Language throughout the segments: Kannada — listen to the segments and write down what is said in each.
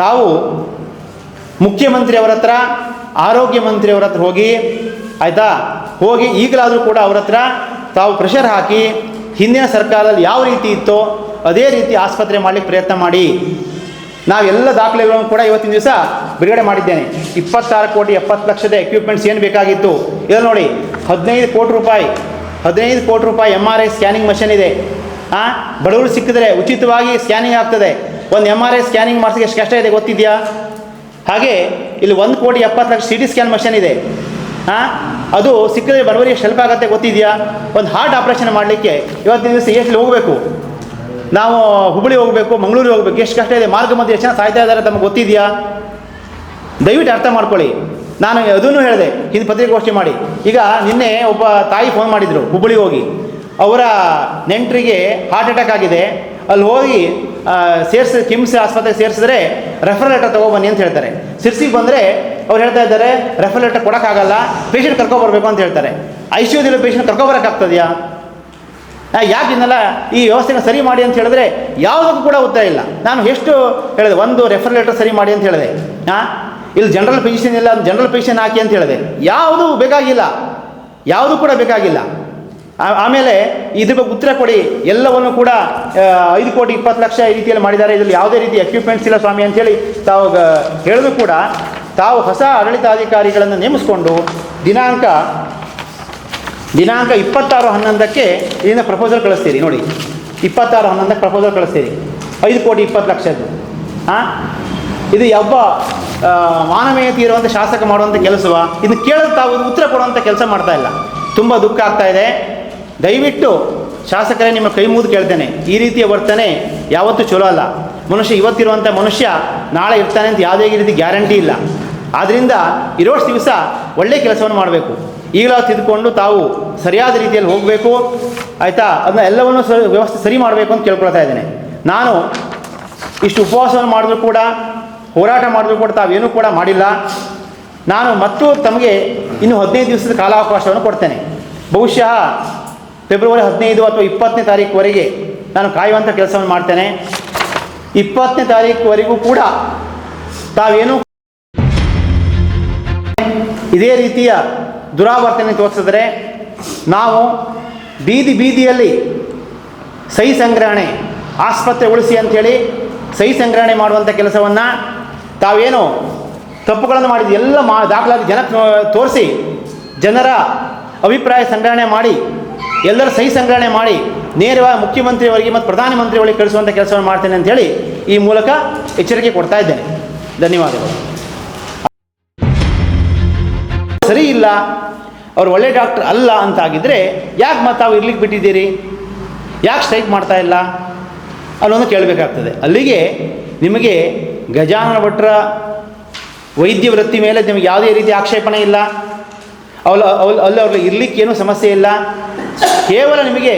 ತಾವು ಮುಖ್ಯಮಂತ್ರಿಯವರ ಹತ್ರ, ಆರೋಗ್ಯ ಮಂತ್ರಿಯವರ ಹತ್ರ ಹೋಗಿ, ಆಯಿತಾ? ಹೋಗಿ ಈಗಲಾದರೂ ಕೂಡ ಅವರ ಹತ್ರ ತಾವು ಪ್ರೆಷರ್ ಹಾಕಿ, ಹಿಂದಿನ ಸರ್ಕಾರದಲ್ಲಿ ಯಾವ ರೀತಿ ಇತ್ತೋ ಅದೇ ರೀತಿ ಆಸ್ಪತ್ರೆ ಮಾಡಲಿಕ್ಕೆ ಪ್ರಯತ್ನ ಮಾಡಿ. ನಾವೆಲ್ಲ ದಾಖಲೆಗಳನ್ನು ಕೂಡ ಇವತ್ತಿನ ದಿವಸ ಬಿಡುಗಡೆ ಮಾಡಿದ್ದೇನೆ. ಇಪ್ಪತ್ತಾರು ಕೋಟಿ ಎಪ್ಪತ್ತು ಲಕ್ಷದ ಎಕ್ವಿಪ್ಮೆಂಟ್ಸ್ ಏನು ಬೇಕಾಗಿತ್ತು? ಇದು ನೋಡಿ, ಹದಿನೈದು ಕೋಟಿ ರೂಪಾಯಿ, ಹದಿನೈದು ಕೋಟಿ ರೂಪಾಯಿ M R I scanning machine ಇದೆ. ಹಾಂ ಬಡವರು ಸಿಕ್ಕಿದ್ರೆ ಉಚಿತವಾಗಿ ಸ್ಕ್ಯಾನಿಂಗ್ ಆಗ್ತದೆ. ಒಂದು ಎಂ ಆರ್ ಐ ಸ್ಕ್ಯಾನಿಂಗ್ ಮಾಡಿಸಿ ಎಷ್ಟು ಕಷ್ಟ ಇದೆ ಗೊತ್ತಿದೆಯಾ? ಹಾಗೆ ಇಲ್ಲಿ ಒಂದು ಕೋಟಿ ಎಪ್ಪತ್ತು lakh C T scan machine ಇದೆ. ಹಾಂ ಅದು ಸಿಕ್ಕಿದ್ರೆ ಬಡವರಿಗೆ ಸ್ವಲ್ಪ ಆಗುತ್ತೆ ಗೊತ್ತಿದೆಯಾ? ಒಂದು ಹಾರ್ಟ್ ಆಪ್ರೇಷನ್ ಮಾಡಲಿಕ್ಕೆ ಇವತ್ತಿನ ದಿವಸ ಎಷ್ಟು ಹೋಗಬೇಕು? ನಾವು ಹುಬ್ಬಳ್ಳಿ ಹೋಗಬೇಕು, ಮಂಗಳೂರಿಗೆ ಹೋಗಬೇಕು, ಎಷ್ಟು ಕಷ್ಟ ಇದೆ? ಮಾರ್ಗ ಮಧ್ಯೆ ಎಷ್ಟು ಜನ ಸಾಯ್ತಾ ಇದ್ದಾರೆ ತಮಗೆ ಗೊತ್ತಿದೆಯಾ? ದಯವಿಟ್ಟು ಅರ್ಥ ಮಾಡ್ಕೊಳ್ಳಿ. ನಾನು ಅದನ್ನು ಹೇಳಿದೆ, ಹಿಂದೆ ಪತ್ರಿಕಾಗೋಷ್ಠಿ ಮಾಡಿ. ಈಗ ನಿನ್ನೆ ಒಬ್ಬ ತಾಯಿ ಫೋನ್ ಮಾಡಿದರು ಹುಬ್ಬಳ್ಳಿಗೆ ಹೋಗಿ. ಅವರ ನೆಂಟರಿಗೆ ಹಾರ್ಟ್ ಅಟ್ಯಾಕ್ ಆಗಿದೆ. ಅಲ್ಲಿ ಹೋಗಿ ಸೇರಿಸಿ ಕಿಮ್ಸ್ ಆಸ್ಪತ್ರೆಗೆ ಸೇರಿಸಿದ್ರೆ ರೆಫರ್ ಲೆಟರ್ ತೊಗೊಬನ್ನಿ ಅಂತ ಹೇಳ್ತಾರೆ. ಸಿರ್ಸಿಗೆ ಬಂದರೆ ಅವ್ರು ಹೇಳ್ತಾ ಇದ್ದಾರೆ ರೆಫರ್ ಲೆಟರ್ ಕೊಡೋಕ್ಕಾಗಲ್ಲ ಪೇಷಂಟ್ ಕರ್ಕೊಬರ್ಬೇಕು ಅಂತ ಹೇಳ್ತಾರೆ. ಐ ಸಿ ಯುದಿಲ್ಲ ಪೇಷಂಟ್ ಕರ್ಕೊಬರೋಕ್ಕಾಗ್ತದೆಯಾ? ಆ, ಯಾಕೆ ಇದನ್ನೆಲ್ಲ ಈ ವ್ಯವಸ್ಥೆನ ಸರಿ ಮಾಡಿ ಅಂತ ಹೇಳಿದ್ರೆ ಯಾವುದಕ್ಕೂ ಕೂಡ ಉತ್ತರ ಇಲ್ಲ. ನಾನು ಎಷ್ಟು ಹೇಳಿದೆ ಒಂದು ರೆಫರ್ ಲೆಟರ್ ಸರಿ ಮಾಡಿ ಅಂತ ಹೇಳಿದೆ. ಹಾಂ ಇಲ್ಲಿ ಜನರಲ್ ಪೆನ್ಷನ್ ಇಲ್ಲ ಜನರಲ್ ಪೆನ್ಷನ್ ಹಾಕಿ ಅಂತ ಹೇಳಿದೆ. ಯಾವುದು ಬೇಕಾಗಿಲ್ಲ. ಯಾವುದು ಕೂಡ ಬೇಕಾಗಿಲ್ಲ. ಆಮೇಲೆ ಇದ್ರ ಬಗ್ಗೆ ಉತ್ತರ ಕೊಡಿ. ಎಲ್ಲವನ್ನು ಕೂಡ ಐದು ಕೋಟಿ ಇಪ್ಪತ್ತು ಲಕ್ಷ ಈ ರೀತಿಯಲ್ಲಿ ಮಾಡಿದ್ದಾರೆ. ಇದರಲ್ಲಿ ಯಾವುದೇ ರೀತಿ ಎಕ್ವಿಪ್ಮೆಂಟ್ಸ್ ಇಲ್ಲ ಸ್ವಾಮಿ ಅಂತೇಳಿ ತಾವು ಹೇಳಿದ್ರು ಕೂಡ ತಾವು ಹೊಸ ಆಡಳಿತಾಧಿಕಾರಿಗಳನ್ನು ನೇಮಿಸಿಕೊಂಡು ದಿನಾಂಕ ದಿನಾಂಕ ಇಪ್ಪತ್ತಾರು ಹನ್ನೊಂದಕ್ಕೆ ಇದನ್ನು ಪ್ರಪೋಸಲ್ ಕಳಿಸ್ತೀರಿ. ನೋಡಿ ಇಪ್ಪತ್ತಾರು ಹನ್ನೊಂದಕ್ಕೆ ಪ್ರಪೋಸಲ್ ಕಳಿಸ್ತೀರಿ. ಐದು ಕೋಟಿ ಇಪ್ಪತ್ತು ಲಕ್ಷದ್ದು. ಹಾಂ ಇದು ಆ, ಮಾನವೀಯತೆ ಇರುವಂಥ ಶಾಸಕ ಮಾಡುವಂಥ ಕೆಲಸವ? ಇದನ್ನು ಕೇಳಿದ್ರೆ ತಾವು ಉತ್ತರ ಕೊಡುವಂಥ ಕೆಲಸ ಮಾಡ್ತಾ ಇಲ್ಲ. ತುಂಬ ದುಃಖ ಆಗ್ತಾ ಇದೆ. ದಯವಿಟ್ಟು ಶಾಸಕರೇ, ನಿಮ್ಮ ಕೈ ಮುಗಿದು ಕೇಳ್ತೇನೆ. ಈ ರೀತಿಯ ವರ್ತನೆ ಯಾವತ್ತೂ ಚಲೋ ಅಲ್ಲ. ಮನುಷ್ಯ ಇವತ್ತಿರುವಂಥ ಮನುಷ್ಯ ನಾಳೆ ಇರ್ತಾನೆ ಅಂತ ಯಾವುದೇ ರೀತಿ ಗ್ಯಾರಂಟಿ ಇಲ್ಲ. ಆದ್ದರಿಂದ ಇರೋಷ್ಟು ದಿವಸ ಒಳ್ಳೆಯ ಕೆಲಸವನ್ನು ಮಾಡಬೇಕು. ಈಗಲೂ ತಿದ್ದುಕೊಂಡು ತಾವು ಸರಿಯಾದ ರೀತಿಯಲ್ಲಿ ಹೋಗಬೇಕು. ಆಯಿತಾ? ಅದನ್ನ ಎಲ್ಲವನ್ನು ಸ, ವ್ಯವಸ್ಥೆ ಸರಿ ಮಾಡಬೇಕು ಅಂತ ಕೇಳ್ಕೊಳ್ತಾ ಇದ್ದೇನೆ. ನಾನು ಇಷ್ಟು ಉಪವಾಸವನ್ನು ಮಾಡಿದ್ರು ಕೂಡ, ಹೋರಾಟ ಮಾಡಿದ್ರು ಕೂಡ ತಾವೇನೂ ಕೂಡ ಮಾಡಿಲ್ಲ. ನಾನು ಮತ್ತು ತಮಗೆ ಇನ್ನು ಹದಿನೈದು ದಿವಸದ ಕಾಲಾವಕಾಶವನ್ನು ಕೊಡ್ತೇನೆ. ಬಹುಶಃ ಫೆಬ್ರವರಿ ಹದಿನೈದು ಅಥವಾ ಇಪ್ಪತ್ತನೇ ತಾರೀಕುವರೆಗೆ ನಾನು ಕಾಯುವಂಥ ಕೆಲಸವನ್ನು ಮಾಡ್ತೇನೆ. ಇಪ್ಪತ್ತನೇ ತಾರೀಕುವರೆಗೂ ಕೂಡ ತಾವೇನು ಇದೇ ರೀತಿಯ ದುರಾವರ್ತನೆ ತೋರಿಸಿದರೆ ನಾವು ಬೀದಿ ಬೀದಿಯಲ್ಲಿ ಸಹಿ ಸಂಗ್ರಹಣೆ ಆಸ್ಪತ್ರೆ ಉಳಿಸಿ ಅಂಥೇಳಿ ಸಹಿ ಸಂಗ್ರಹಣೆ ಮಾಡುವಂಥ ಕೆಲಸವನ್ನು ತಾವೇನು ತಪ್ಪುಗಳನ್ನು ಮಾಡಿದ ಎಲ್ಲ ಮಾ ದಾಖಲಾತಿ ಜನ ತೋರಿಸಿ ಜನರ ಅಭಿಪ್ರಾಯ ಸಂಗ್ರಹಣೆ ಮಾಡಿ ಎಲ್ಲರ ಸಹಿ ಸಂಗ್ರಹಣೆ ಮಾಡಿ ನೇರವಾಗಿ ಮುಖ್ಯಮಂತ್ರಿಯವರಿಗೆ ಮತ್ತು ಪ್ರಧಾನಮಂತ್ರಿಗಳಿಗೆ ಕಳಿಸುವಂಥ ಕೆಲಸವನ್ನು ಮಾಡ್ತೇನೆ ಅಂತೇಳಿ ಈ ಮೂಲಕ ಎಚ್ಚರಿಕೆ ಕೊಡ್ತಾ ಇದ್ದೇನೆ. ಧನ್ಯವಾದಗಳು. ಸರಿ ಇಲ್ಲ, ಅವ್ರು ಒಳ್ಳೆ ಡಾಕ್ಟರ್ ಅಲ್ಲ ಅಂತಾಗಿದ್ದರೆ ಯಾಕೆ ಮತ್ತು ತಾವು ಇರ್ಲಿಕ್ಕೆ ಬಿಟ್ಟಿದ್ದೀರಿ? ಯಾಕೆ ಸ್ಟ್ರೈಕ್ ಮಾಡ್ತಾ ಇಲ್ಲ? ಅನ್ನೋದು ಕೇಳಬೇಕಾಗ್ತದೆ. ಅಲ್ಲಿಗೆ ನಿಮಗೆ ಗಜಾನನ ಭಟ್ರ ವೈದ್ಯ ವೃತ್ತಿ ಮೇಲೆ ನಿಮಗೆ ಯಾವುದೇ ರೀತಿ ಆಕ್ಷೇಪಣೆ ಇಲ್ಲ. ಅವಳ ಅವಳು ಅಲ್ಲಿ ಅವ್ರಿಗೆ ಇರ್ಲಿಕ್ಕೆ ಏನೂ ಸಮಸ್ಯೆ ಇಲ್ಲ. ಕೇವಲ ನಿಮಗೆ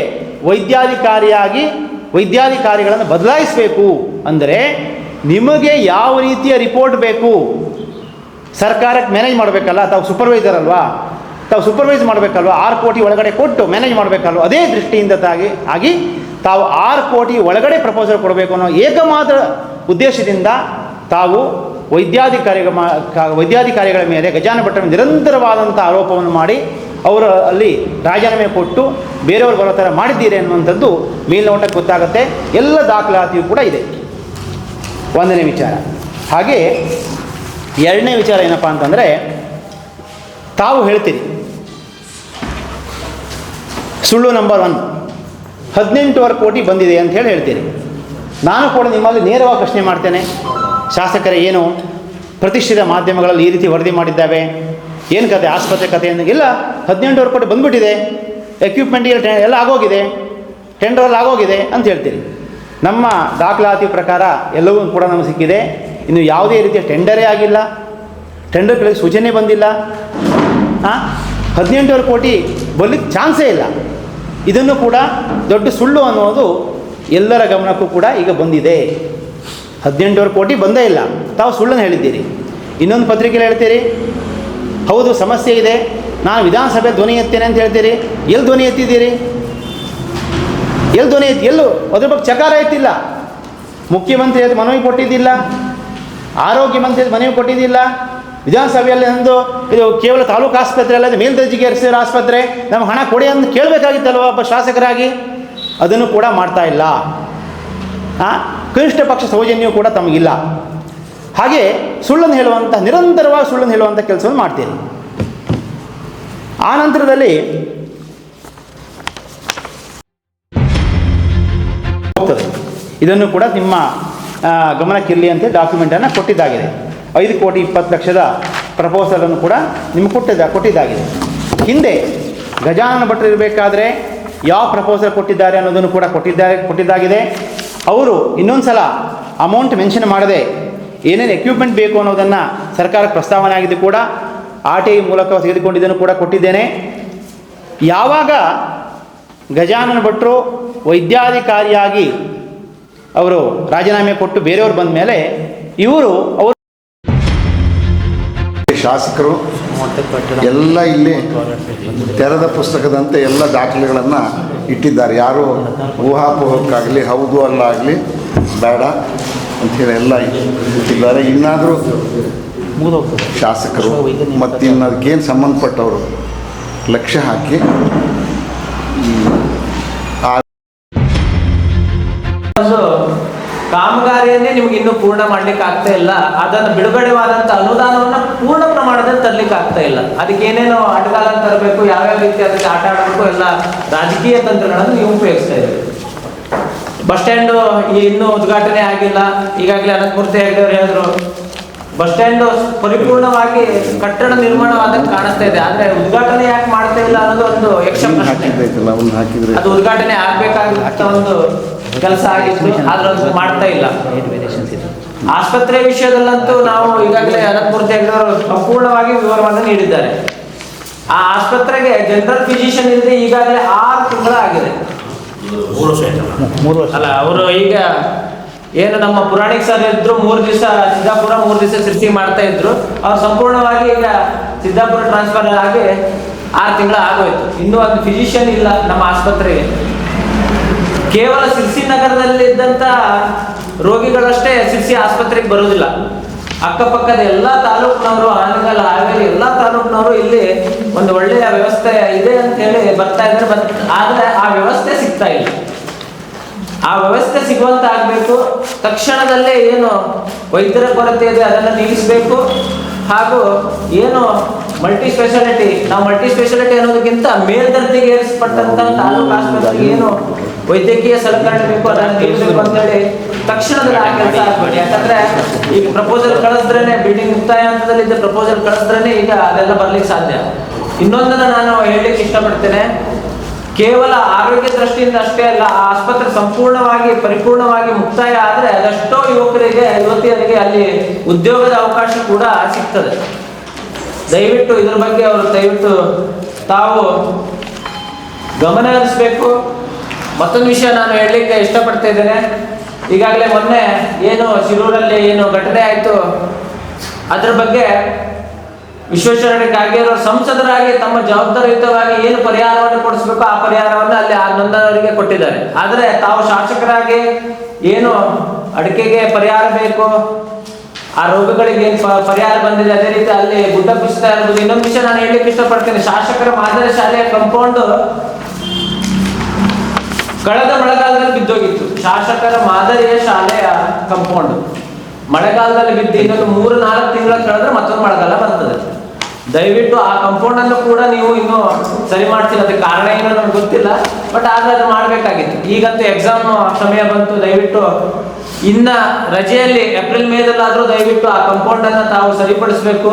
ವೈದ್ಯಾಧಿಕಾರಿಯಾಗಿ ವೈದ್ಯಾಧಿಕಾರಿಗಳನ್ನು ಬದಲಾಯಿಸಬೇಕು ಅಂದರೆ ನಿಮಗೆ ಯಾವ ರೀತಿಯ ರಿಪೋರ್ಟ್ ಬೇಕು? ಸರ್ಕಾರಕ್ಕೆ ಮ್ಯಾನೇಜ್ ಮಾಡಬೇಕಲ್ಲ, ತಾವು ಸೂಪರ್ವೈಸರ್ ಅಲ್ವಾ? ತಾವು ಸೂಪರ್ವೈಸ್ ಮಾಡಬೇಕಲ್ವ? ಆರು ಕೋಟಿ ಒಳಗಡೆ ಕೊಟ್ಟು ಮ್ಯಾನೇಜ್ ಮಾಡಬೇಕಲ್ವ? ಅದೇ ದೃಷ್ಟಿಯಿಂದ ತಾಗಿ ಆಗಿ ತಾವು ಆರು ಕೋಟಿ ಒಳಗಡೆ ಪ್ರಪೋಸಲ್ ಕೊಡಬೇಕು ಅನ್ನೋ ಏಕಮಾತ್ರ ಉದ್ದೇಶದಿಂದ ತಾವು ವೈದ್ಯಾಧಿಕಾರಿಗಳ ವೈದ್ಯಾಧಿಕಾರಿಗಳ ಮೇಲೆ ಗಜಾನ ಭಟ್ಟರ ನಿರಂತರವಾದಂಥ ಆರೋಪವನ್ನು ಮಾಡಿ ಅವರ ಅಲ್ಲಿ ರಾಜೀನಾಮೆ ಕೊಟ್ಟು ಬೇರೆಯವರು ಬರೋ ಥರ ಮಾಡಿದ್ದೀರಿ ಅನ್ನುವಂಥದ್ದು ಮೇಲ್ನೋಟಕ್ಕೆ ಗೊತ್ತಾಗುತ್ತೆ. ಎಲ್ಲ ದಾಖಲಾತಿಯು ಕೂಡ ಇದೆ. ಒಂದನೇ ವಿಚಾರ. ಹಾಗೆ ಎರಡನೇ ವಿಚಾರ ಏನಪ್ಪ ಅಂತಂದರೆ ತಾವು ಹೇಳ್ತೀರಿ. ಸುಳ್ಳು ನಂಬರ್ ಒನ್ ಹದಿನೆಂಟುವರೆ ಕೋಟಿ ಬಂದಿದೆ ಅಂತ ಹೇಳಿ ಹೇಳ್ತೀರಿ. ನಾನು ಕೂಡ ನಿಮ್ಮಲ್ಲಿ ನೇರವಾಗಿ ಪ್ರಶ್ನೆ ಮಾಡ್ತೇನೆ. ಶಾಸಕರೇ, ಏನು ಪ್ರತಿಷ್ಠಿತ ಮಾಧ್ಯಮಗಳಲ್ಲಿ ಈ ರೀತಿ ವರದಿ ಮಾಡಿದ್ದಾವೆ? ಏನು ಕತೆ? ಆಸ್ಪತ್ರೆ ಕತೆ ಅಂತ? ಇಲ್ಲ ಹದಿನೆಂಟುವರೆ ಕೋಟಿ ಬಂದುಬಿಟ್ಟಿದೆ. ಎಕ್ವಿಪ್ಮೆಂಟ್ ಎಲ್ಲ ಎಲ್ಲ ಆಗೋಗಿದೆ. ಟೆಂಡರಲ್ಲಿ ಆಗೋಗಿದೆ ಅಂತ ಹೇಳ್ತೀರಿ. ನಮ್ಮ ದಾಖಲಾತಿ ಪ್ರಕಾರ ಎಲ್ಲವೂ ಕೂಡ ನಮಗೆ ಸಿಕ್ಕಿದೆ. ಇನ್ನು ಯಾವುದೇ ರೀತಿಯ ಟೆಂಡರೇ ಆಗಿಲ್ಲ. ಟೆಂಡರ್ಗಳಿಗೆ ಸೂಚನೆ ಬಂದಿಲ್ಲ. ಹಾಂ ಹದಿನೆಂಟುವರೆ ಕೋಟಿ ಬರ್ಲಿಕ್ಕೆ ಚಾನ್ಸೇ ಇಲ್ಲ. ಇದನ್ನು ಕೂಡ ದೊಡ್ಡ ಸುಳ್ಳು ಅನ್ನೋದು ಎಲ್ಲರ ಗಮನಕ್ಕೂ ಕೂಡ ಈಗ ಬಂದಿದೆ. ಹದಿನೆಂಟುವರೆ ಕೋಟಿ ಬಂದೇ ಇಲ್ಲ. ತಾವು ಸುಳ್ಳನ್ನು ಹೇಳಿದ್ದೀರಿ. ಇನ್ನೊಂದು ಪತ್ರಿಕೆಯಲ್ಲಿ ಹೇಳ್ತೀರಿ, ಹೌದು, ಸಮಸ್ಯೆ ಇದೆ. ನಾನು ವಿಧಾನಸಭೆ ಧ್ವನಿ ಎತ್ತೇನೆ ಅಂತ ಹೇಳ್ತೀರಿ. ಎಲ್ಲಿ ಧ್ವನಿ ಎತ್ತಿದ್ದೀರಿ? ಎಲ್ಲಿ ಧ್ವನಿ ಎತ್ತಿ ಎಲ್ಲೂ? ಅದ್ರ ಬಗ್ಗೆ ಚಕಾರ ಎತ್ತಿಲ್ಲ. ಮುಖ್ಯಮಂತ್ರಿ ಅದು ಮನವಿ ಕೊಟ್ಟಿದ್ದಿಲ್ಲ. ಆರೋಗ್ಯ ಮಂತ್ರಿ ಮನವಿ ಕೊಟ್ಟಿದ್ದಿಲ್ಲ. ವಿಧಾನಸಭೆಯಲ್ಲಿ ಒಂದು ಇದು ಕೇವಲ ತಾಲೂಕು ಆಸ್ಪತ್ರೆ ಅಲ್ಲದೆ ಮೇಲ್ದರ್ಜೆಗೆ ಏರಿಸಿರೋ ಆಸ್ಪತ್ರೆ. ನಮ್ಮ ಹಣ ಕೊಡಿ ಅಂತ ಕೇಳಬೇಕಾಗಿತ್ತಲ್ವ ಒಬ್ಬ ಶಾಸಕರಾಗಿ? ಅದನ್ನು ಕೂಡ ಮಾಡ್ತಾ ಇಲ್ಲ. ಕನಿಷ್ಠ ಪಕ್ಷ ಸೌಜನ್ಯವು ಕೂಡ ತಮಗಿಲ್ಲ. ಹಾಗೆ ಸುಳ್ಳನ್ನು ಹೇಳುವಂಥ ನಿರಂತರವಾಗಿ ಸುಳ್ಳನ್ನು ಹೇಳುವಂಥ ಕೆಲಸವನ್ನು ಮಾಡ್ತೀರಿ. ಆ ನಂತರದಲ್ಲಿ ಇದನ್ನು ಕೂಡ ನಿಮ್ಮ ಗಮನಕ್ಕಿರಲಿ ಅಂತ ಡಾಕ್ಯುಮೆಂಟನ್ನು ಕೊಟ್ಟಿದ್ದಾಗಿದೆ. ಐದು ಕೋಟಿ ಇಪ್ಪತ್ತು ಲಕ್ಷದ ಪ್ರಪೋಸಲನ್ನು ಕೂಡ ನಿಮಗೆ ಕೊಟ್ಟಿದ್ದ, ಕೊಟ್ಟಿದ್ದಾಗಿದೆ. ಹಿಂದೆ ಗಜಾನನ ಭಟ್ರು ಇರಬೇಕಾದ್ರೆ ಯಾವ ಪ್ರಪೋಸಲ್ ಕೊಟ್ಟಿದ್ದಾರೆ ಅನ್ನೋದನ್ನು ಕೂಡ ಕೊಟ್ಟಿದ್ದಾರೆ ಕೊಟ್ಟಿದ್ದಾಗಿದೆ. ಅವರು ಇನ್ನೊಂದು ಸಲ ಅಮೌಂಟ್ ಮೆನ್ಷನ್ ಮಾಡದೆ ಏನೇನು ಎಕ್ವಿಪ್ಮೆಂಟ್ ಬೇಕು ಅನ್ನೋದನ್ನು ಸರ್ಕಾರಕ್ಕೆ ಪ್ರಸ್ತಾವನೆ ಆಗಿದ್ದು ಕೂಡ ಆರ್ ಟಿ ಐ ಮೂಲಕ ತೆಗೆದುಕೊಂಡಿದ್ದನ್ನು ಕೂಡ ಕೊಟ್ಟಿದ್ದೇನೆ. ಯಾವಾಗ ಗಜಾನನ ಭಟ್ರು ವೈದ್ಯಾಧಿಕಾರಿಯಾಗಿ ಅವರು ರಾಜೀನಾಮೆ ಕೊಟ್ಟು ಬೇರೆಯವರು ಬಂದ ಮೇಲೆ ಇವರು ಅವರು ಶಾಸಕರು ಎಲ್ಲ ಇಲ್ಲಿ ತೆರೆದ ಪುಸ್ತಕದಂತೆ ಎಲ್ಲ ದಾಖಲೆಗಳನ್ನು ಇಟ್ಟಿದ್ದಾರೆ. ಯಾರು ಊಹಾಪೋಹಕ್ಕಾಗಲಿ, ಹೌದು ಅಲ್ಲ ಆಗಲಿ ಬೇಡ ಅಂಥೇಳಿ ಎಲ್ಲ ಇಟ್ಟಿದ್ದಾರೆ. ಇನ್ನಾದರೂ ಶಾಸಕರು ಮತ್ತು ಇನ್ನು ಅದಕ್ಕೇನು ಸಂಬಂಧಪಟ್ಟವರು ಲಕ್ಷ್ಯ ಹಾಕಿ ಕಾಮಗಾರಿಯನ್ನೇ ನಿಮ್ಗೆ ಇನ್ನೂ ಪೂರ್ಣ ಮಾಡ್ಲಿಕ್ಕೆ ಆಗ್ತಾ ಇಲ್ಲ. ಅದನ್ನು ಬಿಡುಗಡೆವಾದಂತ ಅನುದಾನವನ್ನ ಪೂರ್ಣ ಪ್ರಮಾಣದಲ್ಲಿ ತರ್ಲಿಕ್ಕೆ ಆಗ್ತಾ ಇಲ್ಲ. ಅದಕ್ಕೆ ಏನೇನು ಆಟಗಾಲ ತರಬೇಕು ಯಾವ್ಯಾವ ರೀತಿ ಅದಕ್ಕೆ ಆಟ ಆಡಬೇಕು ಎಲ್ಲ ರಾಜಕೀಯ ತಂತ್ರಗಳನ್ನು ನೀವು ಉಪಯೋಗಿಸ್ತಾ ಇದ್ದೀವಿ ಬಸ್ ಸ್ಟ್ಯಾಂಡ್ ಇನ್ನೂ ಉದ್ಘಾಟನೆ ಆಗಿಲ್ಲ. ಈಗಾಗಲೇ ಅನಂತಮೂರ್ತಿ ಹೆಗ್ಡೆ ಅವರು ಹೇಳಿದ್ರು ಬಸ್ ಸ್ಟ್ಯಾಂಡ್ ಪರಿಪೂರ್ಣವಾಗಿ ಕಟ್ಟಡ ನಿರ್ಮಾಣವಾದಂಗೆ ಕಾಣಿಸ್ತಾ ಇದೆ. ಆದ್ರೆ ಉದ್ಘಾಟನೆ ಯಾಕೆ ಮಾಡ್ತಾ ಇಲ್ಲ ಅನ್ನೋದು ಒಂದು ಯಕ್ಷ ಪ್ರಶ್ನೆ. ಅದು ಉದ್ಘಾಟನೆ ಆಗ್ಬೇಕಾಗಿತ್ತ ಒಂದು ಕೆಲಸ ಆಗಿತ್ತು ಆದ್ರೆ ಅದು ಮಾಡ್ತಾ ಇಲ್ಲ. ಆಸ್ಪತ್ರೆ ವಿಷಯದಲ್ಲಂತೂ ನಾವು ಈಗಾಗಲೇ ಅನಂತಮೂರ್ತಿ ಹೆಗ್ಡೆ ಅವರು ಸಂಪೂರ್ಣವಾಗಿ ವಿವರವನ್ನು ನೀಡಿದ್ದಾರೆ. ಆ ಆಸ್ಪತ್ರೆಗೆ ಜನರಲ್ ಫಿಸಿಷಿಯನ್ ಇಲ್ಲದೆ ಈಗಾಗಲೇ ಆರು ತಿಂಗಳ ಆಗಿದೆ. ಮೂರು ವರ್ಷ ಅಲ್ಲ ಅವರು ಈಗ ಏನು ನಮ್ಮ ಪುರಾಣಿಕ ಸರ್ ಇದ್ರು ಮೂರು ದಿವಸ ಸಿದ್ದಾಪುರ ಮೂರು ದಿವಸ ಸೃಷ್ಟಿ ಮಾಡ್ತಾ ಇದ್ರು. ಅವ್ರು ಸಂಪೂರ್ಣವಾಗಿ ಈಗ ಸಿದ್ದಾಪುರ ಟ್ರಾನ್ಸ್ಫರ್ ಆಗಿ ಆರು ತಿಂಗಳ ಆಗೋಯ್ತು. ಇನ್ನೂ ಒಂದು ಫಿಸಿಷಿಯನ್ ಇಲ್ಲ ನಮ್ಮ ಆಸ್ಪತ್ರೆಗೆ. ಕೇವಲ ಸಿರ್ಸಿ ನಗರದಲ್ಲಿದ್ದಂಥ ರೋಗಿಗಳಷ್ಟೇ ಸಿರ್ಸಿ ಆಸ್ಪತ್ರೆಗೆ ಬರೋದಿಲ್ಲ. ಅಕ್ಕಪಕ್ಕದ ಎಲ್ಲ ತಾಲೂಕಿನವರು ಆನಗಲ್ ಹಾವೇರಿ ಎಲ್ಲ ತಾಲೂಕಿನವರು ಇಲ್ಲಿ ಒಂದು ಒಳ್ಳೆಯ ವ್ಯವಸ್ಥೆ ಇದೆ ಅಂತ ಹೇಳಿ ಬರ್ತಾ ಇದ್ದಾರೆ. ಬಟ್ ಆದ್ರೆ ಆ ವ್ಯವಸ್ಥೆ ಸಿಗ್ತಾ ಇಲ್ಲ. ಆ ವ್ಯವಸ್ಥೆ ಸಿಗುವಂತ ಆಗ್ಬೇಕು. ತಕ್ಷಣದಲ್ಲೇ ಏನು ವೈದ್ಯರ ಕೊರತೆ ಇದೆ ಅದನ್ನು ನಿಲ್ಲಿಸಬೇಕು. ಹಾಗೂ ಏನು ಮಲ್ಟಿ ಸ್ಪೆಷಾಲಿಟಿ ನಾವು ಮಲ್ಟಿ ಸ್ಪೆಷಾಲಿಟಿ ಅನ್ನೋದಕ್ಕಿಂತ ಮೇಲ್ದರ್ಜೆಗೆ ಏರಿಸಲ್ಪಟ್ಟಂತ ತಾಲೂಕು ಆಸ್ಪತ್ರೆಗೆ ಏನು ವೈದ್ಯಕೀಯ ಸಲಕರಣೆ ಬೇಕು ಅದನ್ನು ನಿಲ್ಲಿಸಬೇಕು ಅಂತೇಳಿ ತಕ್ಷಣದಲ್ಲಿ ಆ ಕೆಲಸ ಯಾಕಂದ್ರೆ ಈಗ ಪ್ರಪೋಸಲ್ ಕಳಿಸಿದ್ರೇನೆ ಬಿಲ್ಡಿಂಗ್ ಮುಕ್ತಾಯ ಹಂತದಲ್ಲಿದ್ದ ಪ್ರಪೋಸಲ್ ಕಳಿಸಿದ್ರೇನೆ ಈಗ ಅದೆಲ್ಲ ಬರ್ಲಿಕ್ಕೆ ಸಾಧ್ಯ. ಇನ್ನೊಂದನ್ನ ನಾನು ಹೇಳಲಿಕ್ಕೆ ಇಷ್ಟಪಡ್ತೇನೆ. ಕೇವಲ ಆರೋಗ್ಯ ದೃಷ್ಟಿಯಿಂದ ಅಷ್ಟೇ ಅಲ್ಲ ಆಸ್ಪತ್ರೆ ಸಂಪೂರ್ಣವಾಗಿ ಪರಿಪೂರ್ಣವಾಗಿ ಮುಕ್ತಾಯ ಆದರೆ ಅದೆಷ್ಟೋ ಯುವಕರಿಗೆ, ಯುವತಿಯರಿಗೆ ಅಲ್ಲಿ ಉದ್ಯೋಗದ ಅವಕಾಶ ಕೂಡ ಸಿಗ್ತದೆ. ದಯವಿಟ್ಟು ಇದ್ರ ಬಗ್ಗೆ ಅವರು ದಯವಿಟ್ಟು ತಾವು ಗಮನ ಹರಿಸ್ಬೇಕು. ಮತ್ತೊಂದು ವಿಷಯ ನಾನು ಹೇಳಲಿಕ್ಕೆ ಇಷ್ಟಪಡ್ತಾ ಇದ್ದೇನೆ. ಈಗಾಗಲೇ ಮೊನ್ನೆ ಏನು ಶಿರೂರಲ್ಲಿ ಏನು ಘಟನೆ ಆಯಿತು, ಅದ್ರ ಬಗ್ಗೆ ವಿಶ್ವೇಶ್ವರ ಅವರು ಸಂಸದರಾಗಿ ತಮ್ಮ ಜವಾಬ್ದಾರಿಯುತವಾಗಿ ಏನು ಪರಿಹಾರವನ್ನು ಕೊಡಿಸ್ಬೇಕು ಆ ಪರಿಹಾರವನ್ನು ಅಲ್ಲಿ ಆ ನೊಂದವರಿಗೆ ಕೊಟ್ಟಿದ್ದಾರೆ. ಆದರೆ ತಾವು ಶಾಸಕರಾಗಿ ಏನು ಅಡಿಕೆಗೆ ಪರಿಹಾರ ಬೇಕು ಆ ರೋಗಗಳಿಗೆ ಪರಿಹಾರ ಬಂದಿದೆ. ಅದೇ ರೀತಿ ಅಲ್ಲಿ ಗುಡ್ಡ ಕುಸಿತಾ ಇರ್ಬೋದು ಇನ್ನೊಂದು ವಿಷಯ ನಾನು ಹೇಳಲಿಕ್ಕೆ ಇಷ್ಟಪಡ್ತೇನೆ. ಶಾಸಕರ ಮಾದರಿ ಶಾಲೆಯ ಕಂಪೌಂಡ್ ಕಳೆದ ಮಳೆಗಾಲದಲ್ಲಿ ಬಿದ್ದೋಗಿತ್ತು. ಶಾಸಕರ ಮಾದರಿಯ ಶಾಲೆಯ ಕಂಪೌಂಡ್ ಮಳೆಗಾಲದಲ್ಲಿ ಬಿದ್ದು ಇನ್ನೊಂದು ಮೂರು, ನಾಲ್ಕು ತಿಂಗಳ ಕಳೆದ್ರೆ ಮತ್ತೊಂದು ಮಳೆಗಾಲ ಬರ್ತದೆ. ದಯವಿಟ್ಟು ಆ ಕಂಪೌಂಡ್ ಅನ್ನು ಕೂಡ ನೀವು ಇನ್ನು ಸರಿ ಮಾಡ್ತಿಲ್ಲ ಅದಕ್ಕೆ ಕಾರಣ ಏನೋ ನಮ್ಗೆ ಗೊತ್ತಿಲ್ಲ. ಬಟ್ ಆದ್ರೆ ಅದು ಮಾಡಬೇಕಾಗಿತ್ತು. ಈಗಂತೂ ಎಕ್ಸಾಮ್ ಸಮಯ ಬಂತು. ದಯವಿಟ್ಟು ಇನ್ನ ರಜೆಯಲ್ಲಿ ಏಪ್ರಿಲ್ ಮೇದಲ್ಲಾದರೂ ದಯವಿಟ್ಟು ಆ ಕಂಪೌಂಡ್ ಅನ್ನ ತಾವು ಸರಿಪಡಿಸಬೇಕು.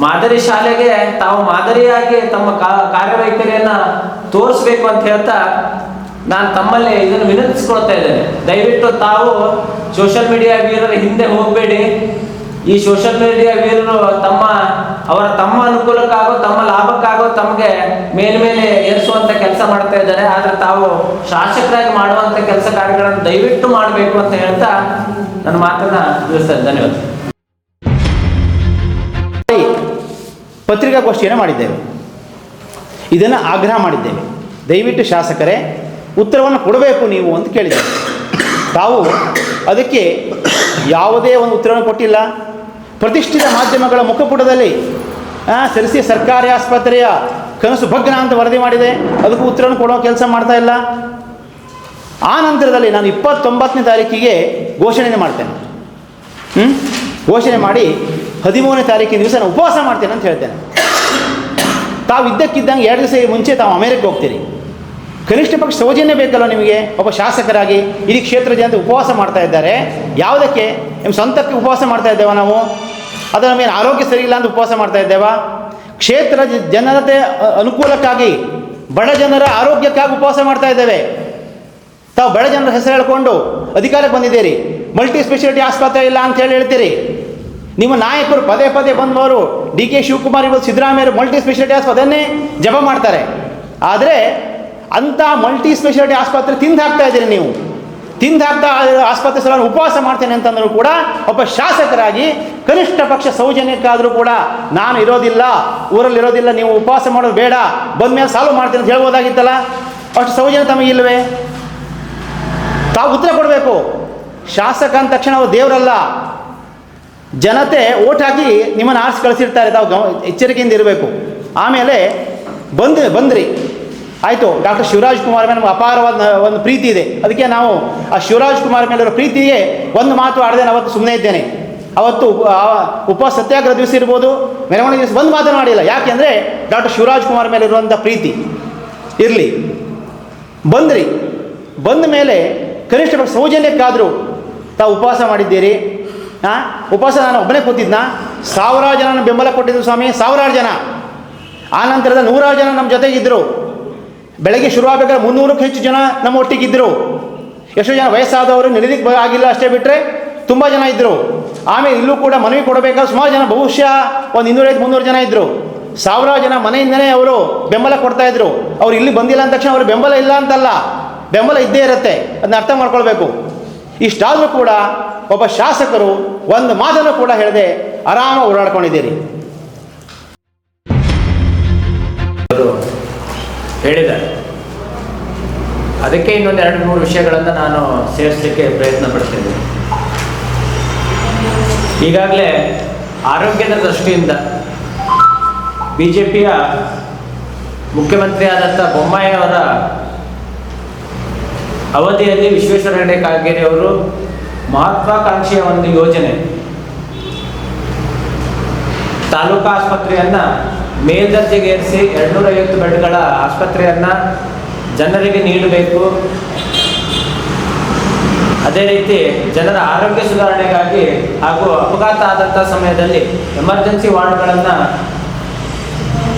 ಮಾದರಿ ಶಾಲೆಗೆ ತಾವು ಮಾದರಿಯಾಗಿ ತಮ್ಮ ಕಾರ್ಯವೈಖರಿಯನ್ನ ತೋರಿಸ್ಬೇಕು ಅಂತ ಹೇಳ್ತಾ ನಾನು ತಮ್ಮಲ್ಲಿ ಇದನ್ನು ವಿನಂತಿಸ್ಕೊಳ್ತಾ ಇದ್ದೇನೆ. ದಯವಿಟ್ಟು ತಾವು ಸೋಷಿಯಲ್ ಮೀಡಿಯಾ ವೀರರ ಹಿಂದೆ ಹೋಗಬೇಡಿ. ಈ ಸೋಷಿಯಲ್ ಮೀಡಿಯಾ ವೀರರು ತಮ್ಮ ಅವರ ತಮ್ಮ ಅನುಕೂಲಕ್ಕಾಗೋ, ತಮ್ಮ ಲಾಭಕ್ಕಾಗೋ ತಮಗೆ ಮೇಲ್ಮೇಲೆ ಏರಿಸುವಂತ ಕೆಲಸ ಮಾಡ್ತಾ ಇದ್ದಾರೆ. ಆದ್ರೆ ತಾವು ಶಾಸಕರಾಗಿ ಮಾಡುವಂತ ಕೆಲಸ ಕಾರ್ಯಗಳನ್ನು ದಯವಿಟ್ಟು ಮಾಡಬೇಕು ಅಂತ ಹೇಳ್ತಾ ನನ್ನ ಮಾತನ್ನ ತಿಳಿಸ್ತಾ ಧನ್ಯವಾದ. ಪತ್ರಿಕಾಗೋಷ್ಠಿಯನ್ನು ಮಾಡಿದ್ದೇವೆ. ಇದನ್ನು ಆಗ್ರಹ ಮಾಡಿದ್ದೇವೆ. ದಯವಿಟ್ಟು ಶಾಸಕರೇ, ಉತ್ತರವನ್ನು ಕೊಡಬೇಕು ನೀವು ಅಂತ ಕೇಳಿದ್ದೇವೆ. ತಾವು ಅದಕ್ಕೆ ಯಾವುದೇ ಒಂದು ಉತ್ತರವನ್ನು ಕೊಟ್ಟಿಲ್ಲ. ಪ್ರತಿಷ್ಠಿತ ಮಾಧ್ಯಮಗಳ ಮುಖಪುಟದಲ್ಲಿ ಸರಿಸಿ ಸರ್ಕಾರಿ ಆಸ್ಪತ್ರೆಯ ಕನಸು ಭಗ್ನ ಅಂತ ವರದಿ ಮಾಡಿದೆ. ಅದಕ್ಕೂ ಉತ್ತರವನ್ನು ಕೊಡೋ ಕೆಲಸ ಮಾಡ್ತಾ ಇಲ್ಲ. ಆ ನಂತರದಲ್ಲಿ ನಾನು ಇಪ್ಪತ್ತೊಂಬತ್ತನೇ ತಾರೀಕಿಗೆ ಘೋಷಣೆ ಮಾಡ್ತೇನೆ. ಹ್ಞೂ ಘೋಷಣೆ ಮಾಡಿ ಹದಿಮೂರನೇ ತಾರೀಕಿನ ದಿವಸ ನಾನು ಉಪವಾಸ ಮಾಡ್ತೇನೆ ಅಂತ ಹೇಳ್ತೇನೆ. ತಾವು ಇದ್ದಕ್ಕಿದ್ದಂಗೆ ಎರಡು ದಿವಸ ಮುಂಚೆ ತಾವು ಅಮೇರಿಕೆ ಹೋಗ್ತೀರಿ. ಕನಿಷ್ಠ ಪಕ್ಷ ಸೌಜನ್ಯ ಬೇಕಲ್ಲ ನಿಮಗೆ? ಒಬ್ಬ ಶಾಸಕರಾಗಿ ಇಡೀ ಕ್ಷೇತ್ರ ಜನತೆ ಉಪವಾಸ ಮಾಡ್ತಾ ಇದ್ದಾರೆ. ಯಾವುದಕ್ಕೆ? ನಿಮ್ಮ ಸ್ವಂತಕ್ಕೆ ಉಪವಾಸ ಮಾಡ್ತಾ ಇದ್ದೇವೆ ನಾವು? ಅದರ ಮೇಲೆ ಆರೋಗ್ಯ ಸರಿ ಇಲ್ಲ ಅಂತ ಉಪವಾಸ ಮಾಡ್ತಾ ಇದ್ದೇವಾ? ಕ್ಷೇತ್ರ ಜನತೆ ಅನುಕೂಲಕ್ಕಾಗಿ ಬಡ ಜನರ ಆರೋಗ್ಯಕ್ಕಾಗಿ ಉಪವಾಸ ಮಾಡ್ತಾ ಇದ್ದೇವೆ. ತಾವು ಬಡ ಜನರ ಹೆಸರು ಹೇಳ್ಕೊಂಡು ಅಧಿಕಾರಕ್ಕೆ ಬಂದಿದ್ದೀರಿ. ಮಲ್ಟಿ ಸ್ಪೆಷಾಲಿಟಿ ಆಸ್ಪತ್ರೆ ಇಲ್ಲ ಅಂತ ಹೇಳಿ ಹೇಳ್ತೀರಿ. ನಿಮ್ಮ ನಾಯಕರು ಪದೇ ಪದೇ ಬಂದವರು ಡಿ ಕೆ ಶಿವಕುಮಾರ್ ಇವರು ಸಿದ್ದರಾಮಯ್ಯರು ಮಲ್ಟಿ ಸ್ಪೆಷಾಲಿಟಿ ಆಸ್ಪತ್ರೆಯನ್ನೇ ಜಪ ಮಾಡ್ತಾರೆ. ಆದರೆ ಅಂಥ ಮಲ್ಟಿ ಸ್ಪೆಷಾಲಿಟಿ ಆಸ್ಪತ್ರೆ ತಿಂದು ಹಾಕ್ತಾ ಇದ್ದೀರಿ ನೀವು. ತಿಂದು ಹಾಕ್ತಾ ಆ- ಆಸ್ಪತ್ರೆ ಸಲ ಉಪವಾಸ ಮಾಡ್ತೇನೆ ಅಂತಂದರೂ ಕೂಡ ಒಬ್ಬ ಶಾಸಕರಾಗಿ ಕನಿಷ್ಠ ಪಕ್ಷ ಸೌಜನ್ಯಕ್ಕಾದರೂ ಕೂಡ ನಾನು ಇರೋದಿಲ್ಲ, ಊರಲ್ಲಿ ಇರೋದಿಲ್ಲ, ನೀವು ಉಪವಾಸ ಮಾಡೋದು ಬೇಡ ಬಂದ್ಮೇಲೆ ಸಾಲ್ವ್ ಮಾಡ್ತೀನಿ ಅಂತ ಹೇಳ್ಬೋದಾಗಿತ್ತಲ್ಲ? ಅಷ್ಟು ಸೌಜನ್ಯ ತಮಗಿಲ್ವೇ ತಾವು ಉತ್ತರ ಕೊಡಬೇಕು. ಶಾಸಕ ಅಂದ ತಕ್ಷಣ ಅವರು ದೇವರಲ್ಲ. ಜನತೆ ಓಟ್ ಹಾಕಿ ನಿಮ್ಮನ್ನು ಆರಿಸಿ ಕಳಿಸಿರ್ತಾರೆ, ತಾವು ಗಮ, ಎಚ್ಚರಿಕೆಯಿಂದ ಇರಬೇಕು. ಆಮೇಲೆ ಬಂದು, ಬಂದ್ರಿ. ಆಯಿತು, ಡಾಕ್ಟರ್ ಶಿವರಾಜ್ ಕುಮಾರ್ ಮೇಲೆ ಅಪಾರವಾದ ಒಂದು ಪ್ರೀತಿ ಇದೆ. ಅದಕ್ಕೆ ನಾವು ಆ ಶಿವರಾಜ್ ಕುಮಾರ್ ಮೇಲಿರೋ ಪ್ರೀತಿಗೆ ಒಂದು ಮಾತು ಆಡದೆ ಅವತ್ತು ಸುಮ್ಮನೆ ಇದ್ದೇನೆ. ಅವತ್ತು ಉಪ- ಸತ್ಯಾಗ್ರಹ ದಿವಸ ಇರ್ಬೋದು, ಮೆರವಣಿಗೆ ದಿವಸ ಒಂದು ಮಾತನಾಡಿಲ್ಲ ಯಾಕೆಂದರೆ ಡಾಕ್ಟರ್ ಶಿವರಾಜ್ ಕುಮಾರ್ ಮೇಲೆ ಇರುವಂಥ ಪ್ರೀತಿ. ಇರಲಿ. ಬಂದ್ರಿ. ಬಂದ ಮೇಲೆ ಕನಿಷ್ಠ ಸೌಜನ್ಯಕ್ಕಾದರೂ ತಾವು ಉಪವಾಸ ಮಾಡಿದ್ದೀರಿ. ಹಾಂ ಉಪವಾಸ ನಾನು ಒಬ್ಬನೇ ಕೂತಿದ್ನ? ಸಾವಿರಾರು ಜನ ಬೆಂಬಲ ಕೊಟ್ಟಿದ್ದು ಸ್ವಾಮಿ, ಸಾವಿರಾರು ಜನ. ಆ ನಂತರದ ನೂರಾರು ಜನ ನಮ್ಮ ಜೊತೆಗಿದ್ದರು ಬೆಳಗ್ಗೆ ಶುರುವಾಗಬೇಕಾದ್ರೆ ಮುನ್ನೂರಕ್ಕೂ ಹೆಚ್ಚು ಜನ ನಮ್ಮ ಒಟ್ಟಿಗಿದ್ದರು ಎಷ್ಟೋ ಜನ ವಯಸ್ಸಾದವರು ನಿಲ್ಲದಿಕ್ಕೆ ಆಗಿಲ್ಲ ಅಷ್ಟೇ ಬಿಟ್ಟರೆ ತುಂಬ ಜನ ಇದ್ದರು ಆಮೇಲೆ ಇಲ್ಲೂ ಕೂಡ ಮನವಿ ಕೊಡಬೇಕಾದ್ರೆ ಸುಮಾರು ಜನ, ಬಹುಶಃ ಒಂದು ಇನ್ನೂರೈದು, ಮುನ್ನೂರು ಜನ ಇದ್ದರು ಸಾವಿರಾರು ಜನ ಮನೆಯಿಂದನೇ ಅವರು ಬೆಂಬಲ ಕೊಡ್ತಾ ಇದ್ರು. ಅವ್ರು ಇಲ್ಲಿ ಬಂದಿಲ್ಲ ಅಂದ ತಕ್ಷಣ ಅವ್ರ ಬೆಂಬಲ ಇಲ್ಲ ಅಂತಲ್ಲ. ಬೆಂಬಲ ಇದ್ದೇ ಇರುತ್ತೆ. ಅದನ್ನ ಅರ್ಥ ಮಾಡ್ಕೊಳ್ಬೇಕು. ಇಷ್ಟಾದರೂ ಕೂಡ ಒಬ್ಬ ಶಾಸಕರು ಒಂದು ಮಾತನ್ನು ಕೂಡ ಹೇಳದೆ ಆರಾಮ ಓಡಾಡ್ಕೊಂಡಿದ್ದೀರಿ. ಹೇಳಿದ್ದಾರೆ. ಅದಕ್ಕೆ ಇನ್ನೊಂದು ಎರಡು ಮೂರು ವಿಷಯಗಳನ್ನು ನಾನು ಸೇರಿಸಲಿಕ್ಕೆ ಪ್ರಯತ್ನ ಪಡ್ತೇನೆ. ಈಗಾಗಲೇ ಆರೋಗ್ಯದ ದೃಷ್ಟಿಯಿಂದ ಬಿ ಜೆ ಪಿಯ ಮುಖ್ಯಮಂತ್ರಿಯಾದಂಥ ಬೊಮ್ಮಾಯಿಯವರ ಅವಧಿಯಲ್ಲಿ ವಿಶ್ವೇಶ್ವರ ಹೆಗಡೆ ಕಾಗೇರಿ ಅವರು ಮಹತ್ವಾಕಾಂಕ್ಷೆಯ ಒಂದು ಯೋಜನೆ. ತಾಲೂಕಾ ಆಸ್ಪತ್ರೆಯನ್ನ ಮೇಲ್ದರ್ಜೆಗೇರಿಸಿ ಎರಡ್ನೂರ ಐವತ್ತು ಬೆಡ್ಗಳ ಆಸ್ಪತ್ರೆಯನ್ನ ಜನರಿಗೆ ನೀಡಬೇಕು. ಅದೇ ರೀತಿ ಜನರ ಆರೋಗ್ಯ ಸುಧಾರಣೆಗಾಗಿ ಹಾಗೂ ಅಪಘಾತ ಆದಂಥ ಸಮಯದಲ್ಲಿ ಎಮರ್ಜೆನ್ಸಿ ವಾರ್ಡ್ಗಳನ್ನು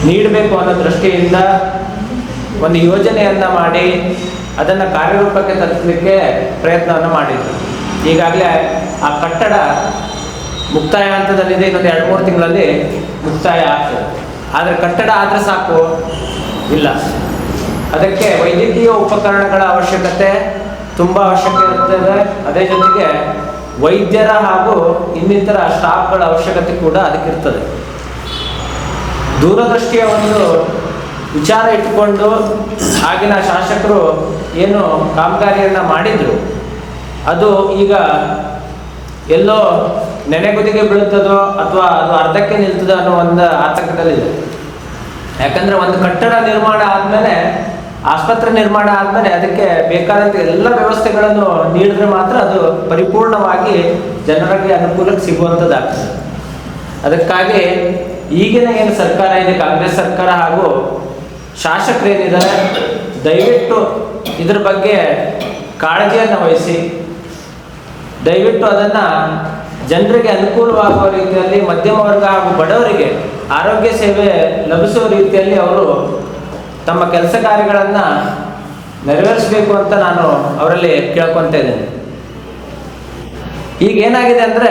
ನೀಡಬೇಕು ಅನ್ನೋ ದೃಷ್ಟಿಯಿಂದ ಒಂದು ಯೋಜನೆಯನ್ನ ಮಾಡಿ ಅದನ್ನು ಕಾರ್ಯರೂಪಕ್ಕೆ ತರಿಸಲಿಕ್ಕೆ ಪ್ರಯತ್ನವನ್ನು ಮಾಡಿದ್ರು. ಈಗಾಗಲೇ ಆ ಕಟ್ಟಡ ಮುಕ್ತಾಯ ಹಂತದಲ್ಲಿದೆ. ಇನ್ನೊಂದು ಎರಡು ಮೂರು ತಿಂಗಳಲ್ಲಿ ಮುಕ್ತಾಯ ಆಗ್ತದೆ. ಆದರೆ ಕಟ್ಟಡ ಆದರೆ ಸಾಕು. ಇಲ್ಲ. ಅದಕ್ಕೆ ವೈದ್ಯಕೀಯ ಉಪಕರಣಗಳ ಅವಶ್ಯಕತೆ ತುಂಬ ಅವಶ್ಯಕ ಇರ್ತದೆ. ಅದೇ ಜೊತೆಗೆ ವೈದ್ಯರ ಹಾಗೂ ಇನ್ನಿತರ ಸ್ಟಾಫ್ಗಳ ಅವಶ್ಯಕತೆ ಕೂಡ ಅದಕ್ಕಿರ್ತದೆ. ದೂರದೃಷ್ಟಿಯ ಒಂದು ವಿಚಾರ ಇಟ್ಟುಕೊಂಡು ಆಗಿನ ಶಾಸಕರು ಏನು ಕಾಮಗಾರಿಯನ್ನು ಮಾಡಿದ್ರು. ಅದು ಈಗ ಎಲ್ಲೋ ನೆನೆಗುದಿಗೆ ಬೀಳುತ್ತದೋ ಅಥವಾ ಅದು ಅರ್ಧಕ್ಕೆ ನಿಲ್ತದೋ ಅನ್ನೋ ಒಂದು ಆತಂಕದಲ್ಲಿದೆ ಯಾಕಂದ್ರೆ ಒಂದು ಕಟ್ಟಡ ನಿರ್ಮಾಣ ಆದಮೇಲೆ, ಆಸ್ಪತ್ರೆ ನಿರ್ಮಾಣ ಆದಮೇಲೆ ಅದಕ್ಕೆ ಬೇಕಾದಂಥ ಎಲ್ಲ ವ್ಯವಸ್ಥೆಗಳನ್ನು ನೀಡಿದ್ರೆ ಮಾತ್ರ ಅದು ಪರಿಪೂರ್ಣವಾಗಿ ಜನರಿಗೆ ಅನುಕೂಲಕ್ಕೆ ಸಿಗುವಂಥದ್ದಾಗ್ತದೆ ಅದಕ್ಕಾಗಿ ಈಗಿನ ಏನು ಸರ್ಕಾರ ಇದೆ, ಕಾಂಗ್ರೆಸ್ ಸರ್ಕಾರ ಹಾಗೂ ಶಾಸಕರೇನಿದ್ದಾರೆ ದಯವಿಟ್ಟು ಇದ್ರ ಬಗ್ಗೆ ಕಾಳಜಿಯನ್ನು ವಹಿಸಿ, ದಯವಿಟ್ಟು ಅದನ್ನ ಜನರಿಗೆ ಅನುಕೂಲವಾಗುವ ರೀತಿಯಲ್ಲಿ ಮಧ್ಯಮ ವರ್ಗ ಹಾಗೂ ಬಡವರಿಗೆ ಆರೋಗ್ಯ ಸೇವೆ ಲಭಿಸುವ ರೀತಿಯಲ್ಲಿ ಅವರು ತಮ್ಮ ಕೆಲಸ ಕಾರ್ಯಗಳನ್ನು ನೆರವೇರಿಸಬೇಕು ಅಂತ ನಾನು ಅವರಲ್ಲಿ ಕೇಳ್ಕೊತ ಇದ್ದೇನೆ. ಈಗ ಏನಾಗಿದೆ ಅಂದರೆ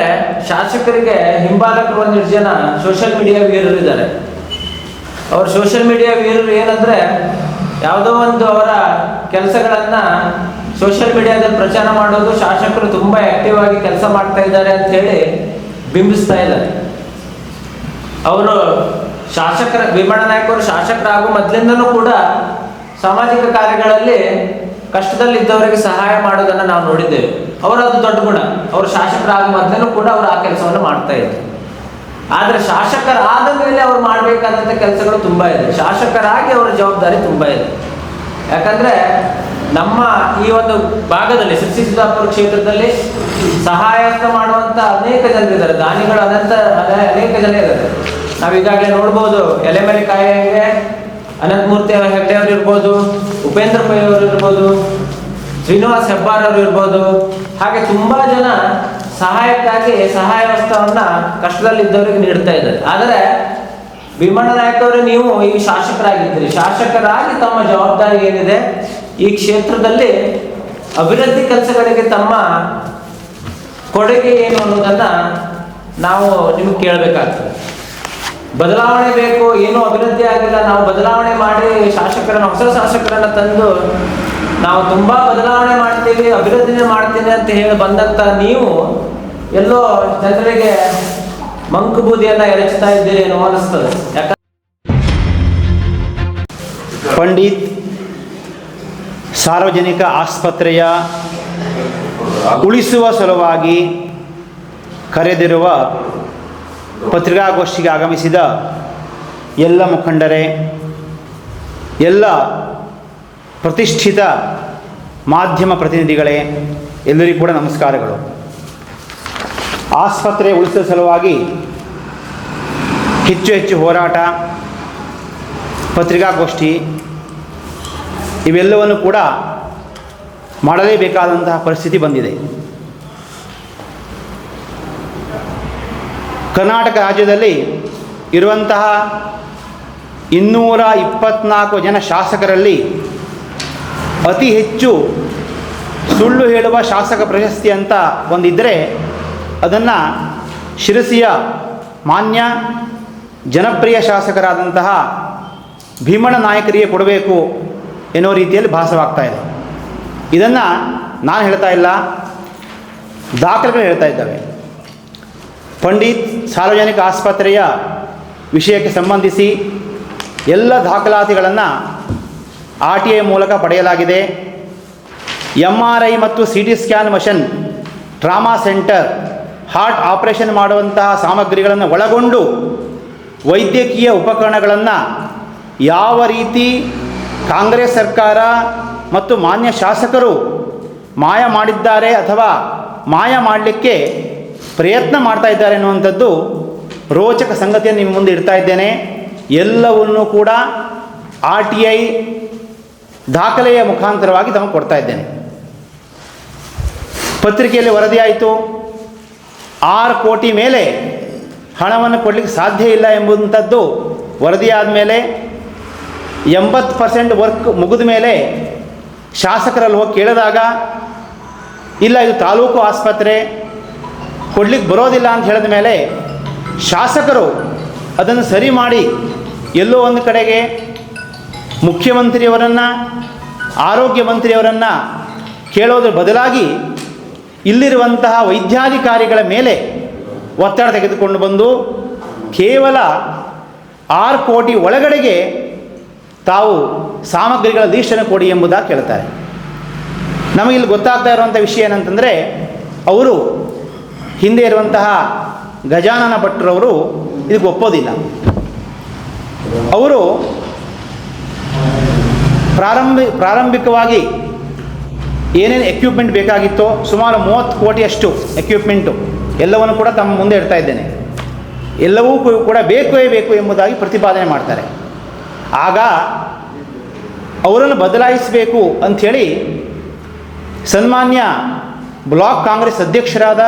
ಶಾಸಕರಿಗೆ ಹಿಂಬಾಲಕರು ಒಂದಿಷ್ಟು ಜನ ಸೋಷಿಯಲ್ ಮೀಡಿಯಾ ವೀರರು ಇದ್ದಾರೆ ಅವ್ರ ಸೋಷಿಯಲ್ ಮೀಡಿಯಾ ವೀರರು ಏನಂದ್ರೆ ಯಾವುದೋ ಒಂದು ಅವರ ಕೆಲಸಗಳನ್ನ ಸೋಷಿಯಲ್ ಮೀಡಿಯಾದಲ್ಲಿ ಪ್ರಚಾರ ಮಾಡೋದು ಶಾಸಕರು ತುಂಬಾ ಆಕ್ಟಿವ್ ಆಗಿ ಕೆಲಸ ಮಾಡ್ತಾ ಇದ್ದಾರೆ ಅಂತ ಹೇಳಿ ಬಿಂಬಿಸ್ತಾ ಇದ್ದಾರೆ. ಅವರು ಶಾಸಕರ, ಭೀಮಣ್ಣ ನಾಯಕರು ಶಾಸಕರಾಗುವ ಶಾಸಕರಾಗೋ ಮೊದಲಿಂದನೂ ಕೂಡ ಸಾಮಾಜಿಕ ಕಾರ್ಯಗಳಲ್ಲಿ ಕಷ್ಟದಲ್ಲಿದ್ದವರಿಗೆ ಸಹಾಯ ಮಾಡೋದನ್ನ ನಾವು ನೋಡಿದ್ದೇವೆ. ಅವರದು ದೊಡ್ಡ ಗುಣ, ಅವರು ಶಾಸಕರಾಗುವ ಮೊದಲೂ ಕೂಡ ಅವರು ಆ ಕೆಲಸವನ್ನು ಮಾಡ್ತಾ ಇದ್ರು. ಆದರೆ ಶಾಸಕರಾದ ಮೇಲೆ ಅವ್ರು ಮಾಡಬೇಕಾದಂಥ ಕೆಲಸಗಳು ತುಂಬ ಇದೆ. ಶಾಸಕರಾಗಿ ಅವರ ಜವಾಬ್ದಾರಿ ತುಂಬ ಇದೆ. ಯಾಕಂದ್ರೆ ನಮ್ಮ ಈ ಒಂದು ಭಾಗದಲ್ಲಿ ಶಿರ್ಸಿ ಸುಧಾಪುರ ಕ್ಷೇತ್ರದಲ್ಲಿ ಸಹಾಯಕ ಮಾಡುವಂತ ಅನೇಕ ಜನರಿದ್ದಾರೆ ದಾನಿಗಳು ಅನಂತ ಅನೇಕ ಜನ ಇದ್ದಾರೆ. ನಾವು ಈಗಾಗಲೇ ನೋಡ್ಬೋದು ಎಲೆಮರೆ ಕಾಯಿಗೆ ಅನಂತಮೂರ್ತಿ ಹೆಗ್ಡೆ ಅವರು ಇರ್ಬೋದು, ಉಪೇಂದ್ರ ಪೈ ಅವರು ಇರ್ಬೋದು, ಶ್ರೀನಿವಾಸ್ ಹೆಬ್ಬಾರ್ ಅವರು ಇರ್ಬೋದು. ಹಾಗೆ ತುಂಬಾ ಜನ ಸಹಾಯಕ್ಕಾಗಿ ಸಹಾಯ ಕಷ್ಟದಲ್ಲಿ ಕಷ್ಟದಲ್ಲಿದ್ದವರಿಗೆ ನೀಡ್ತಾ ಇದ್ದಾರೆ. ಆದರೆ ಭೀಮಣ್ಣ ನಾಯಕ್ ಅವರು ನೀವು ಈ ಶಾಸಕರಾಗಿದ್ದೀರಿ. ಶಾಸಕರಾಗಿ ತಮ್ಮ ಜವಾಬ್ದಾರಿ ಏನಿದೆ? ಈ ಕ್ಷೇತ್ರದಲ್ಲಿ ಅಭಿವೃದ್ಧಿ ಕೆಲಸಗಳಿಗೆ ತಮ್ಮ ಕೊಡುಗೆ ಏನು ಅನ್ನೋದನ್ನ ನಾವು ನಿಮ್ಗೆ ಕೇಳಬೇಕಾಗ್ತದೆ. ಬದಲಾವಣೆ ಬೇಕು, ಏನು ಅಭಿವೃದ್ಧಿ ಆಗಿಲ್ಲ, ನಾವು ಬದಲಾವಣೆ ಮಾಡಿ ಶಾಸಕರನ್ನ, ಹೊಸ ಶಾಸಕರನ್ನ ತಂದು ನಾವು ತುಂಬಾ ಬದಲಾವಣೆ ಮಾಡ್ತೀವಿ, ಅಭಿವೃದ್ಧಿನೇ ಮಾಡ್ತೀನಿ ಅಂತ ಹೇಳಿ ಬಂದಂತ ನೀವು ಎಲ್ಲೋ ಜನರಿಗೆ ಮಂಕು ಬೂದಿಯನ್ನ ಎರಚ್ತಾ ಇದ್ದೀರಿ ಏನೋ ಅನಿಸ್ತದೆ. ಯಾಕಂದ್ರೆ ಪಂಡಿತ್ ಸಾರ್ವಜನಿಕ ಆಸ್ಪತ್ರೆಯ ಉಳಿಸುವ ಸಲುವಾಗಿ ಕರೆದಿರುವ ಪತ್ರಿಕಾಗೋಷ್ಠಿಗೆ ಆಗಮಿಸಿದ ಎಲ್ಲ ಮುಖಂಡರೇ, ಎಲ್ಲ ಪ್ರತಿಷ್ಠಿತ ಮಾಧ್ಯಮ ಪ್ರತಿನಿಧಿಗಳೇ, ಎಲ್ಲರಿಗೂ ಕೂಡ ನಮಸ್ಕಾರಗಳು. ಆಸ್ಪತ್ರೆ ಉಳಿಸಿದ ಸಲುವಾಗಿ ಹೆಚ್ಚು ಹೆಚ್ಚು ಹೋರಾಟ, ಪತ್ರಿಕಾಗೋಷ್ಠಿ ಇವೆಲ್ಲವನ್ನು ಕೂಡ ಮಾಡಲೇಬೇಕಾದಂತಹ ಪರಿಸ್ಥಿತಿ ಬಂದಿದೆ. ಕರ್ನಾಟಕ ರಾಜ್ಯದಲ್ಲಿ ಇರುವಂತಹ ಇನ್ನೂರ ಇಪ್ಪತ್ನಾಲ್ಕು ಜನ ಶಾಸಕರಲ್ಲಿ ಅತಿ ಹೆಚ್ಚು ಸುಳ್ಳು ಹೇಳುವ ಶಾಸಕ ಪ್ರಶಸ್ತಿ ಅಂತ ಒಂದಿದ್ದರೆ ಅದನ್ನು ಶಿರಸಿಯ ಮಾನ್ಯ ಜನಪ್ರಿಯ ಶಾಸಕರಾದಂತಹ ಭೀಮಣ್ಣ ನಾಯಕರಿಗೆ ಕೊಡಬೇಕು ಎನ್ನುವ ರೀತಿಯಲ್ಲಿ ಭಾಸವಾಗ್ತಾ ಇದೆ. ಇದನ್ನು ನಾನು ಹೇಳ್ತಾ ಇಲ್ಲ, ದಾಖಲೆಗಳು ಹೇಳ್ತಾ ಇದ್ದಾವೆ. ಪಂಡಿತ್ ಸಾರ್ವಜನಿಕ ಆಸ್ಪತ್ರೆಯ ವಿಷಯಕ್ಕೆ ಸಂಬಂಧಿಸಿ ಎಲ್ಲ ದಾಖಲಾತಿಗಳನ್ನು ಆರ್ ಟಿ ಐ ಮೂಲಕ ಪಡೆಯಲಾಗಿದೆ. ಎಂ ಆರ್ ಐ ಮತ್ತು C T scan machine trauma centre heart operation ಮಾಡುವಂತಹ ಸಾಮಗ್ರಿಗಳನ್ನು ಒಳಗೊಂಡು ವೈದ್ಯಕೀಯ ಉಪಕರಣಗಳನ್ನು ಯಾವ ರೀತಿ ಕಾಂಗ್ರೆಸ್ ಸರ್ಕಾರ ಮತ್ತು ಮಾನ್ಯ ಶಾಸಕರು ಮಾಯ ಮಾಡಿದ್ದಾರೆ ಅಥವಾ ಮಾಯ ಮಾಡಲಿಕ್ಕೆ ಪ್ರಯತ್ನ ಮಾಡ್ತಾ ಇದ್ದಾರೆ ಅನ್ನುವಂಥದ್ದು ರೋಚಕ ಸಂಗತಿಯನ್ನು ನಿಮ್ಮ ಮುಂದೆ ಇಡ್ತಾ ಇದ್ದೇನೆ. ಎಲ್ಲವನ್ನೂ ಕೂಡ ಆರ್ ಟಿ ಐ ದಾಖಲೆಯ ಮುಖಾಂತರವಾಗಿ ತಮಗೆ ಕೊಡ್ತಾ ಇದ್ದೇನೆ. ಪತ್ರಿಕೆಯಲ್ಲಿ ವರದಿಯಾಯಿತು. ಆರು ಕೋಟಿ ಮೇಲೆ ಹಣವನ್ನು ಕೊಡಲಿಕ್ಕೆ ಸಾಧ್ಯ ಇಲ್ಲ ಎಂಬುವಂಥದ್ದು ವರದಿಯಾದ ಮೇಲೆ ಎಂಬತ್ತು ಪರ್ಸೆಂಟ್ ವರ್ಕ್ ಮುಗಿದ ಮೇಲೆ ಶಾಸಕರಲ್ಲಿ ಹೋಗಿ ಕೇಳಿದಾಗ, ಇಲ್ಲ, ಇದು ತಾಲೂಕು ಆಸ್ಪತ್ರೆ, ಕೊಡ್ಲಿಕ್ಕೆ ಬರೋದಿಲ್ಲ ಅಂತ ಹೇಳಿದ ಮೇಲೆ ಶಾಸಕರು ಅದನ್ನು ಸರಿ ಮಾಡಿ ಎಲ್ಲೋ ಒಂದು ಕಡೆಗೆ ಮುಖ್ಯಮಂತ್ರಿಯವರನ್ನು ಆರೋಗ್ಯ ಮಂತ್ರಿಯವರನ್ನು ಕೇಳೋದ್ರ ಬದಲಾಗಿ ಇಲ್ಲಿರುವಂತಹ ವೈದ್ಯಾಧಿಕಾರಿಗಳ ಮೇಲೆ ಒತ್ತಡ ತೆಗೆದುಕೊಂಡು ಬಂದು ಕೇವಲ ಆರು ಕೋಟಿ ಒಳಗಡೆಗೆ ತಾವು ಸಾಮಗ್ರಿಗಳ ಲೀಸ್ಟನ್ನು ಕೊಡಿ ಎಂಬುದಾಗಿ ಕೇಳ್ತಾರೆ. ನಮಗಿಲ್ಲಿ ಗೊತ್ತಾಗ್ತಾ ಇರುವಂಥ ವಿಷಯ ಏನಂತಂದರೆ, ಅವರು ಹಿಂದೆ ಇರುವಂತಹ ಗಜಾನನ ಭಟ್ರವರು ಇದಕ್ಕೆ ಒಪ್ಪೋದಿಲ್ಲ. ಅವರು ಪ್ರಾರಂಭಿ, ಪ್ರಾರಂಭಿಕವಾಗಿ ಏನೇನು ಎಕ್ವಿಪ್ಮೆಂಟ್ ಬೇಕಾಗಿತ್ತೋ ಸುಮಾರು ಮೂವತ್ತು ಕೋಟಿಯಷ್ಟು ಎಕ್ವಿಪ್ಮೆಂಟು ಎಲ್ಲವನ್ನು ಕೂಡ ತಮ್ಮ ಮುಂದೆ ಇಡ್ತಾ ಇದ್ದೇನೆ. ಎಲ್ಲವೂ ಕೂಡ ಬೇಕೇ ಬೇಕು ಎಂಬುದಾಗಿ ಪ್ರತಿಪಾದನೆ ಮಾಡ್ತಾರೆ. ಆಗ ಅವರನ್ನು ಬದಲಾಯಿಸಬೇಕು ಅಂಥೇಳಿ ಸನ್ಮಾನ್ಯ ಬ್ಲಾಕ್ ಕಾಂಗ್ರೆಸ್ ಅಧ್ಯಕ್ಷರಾದ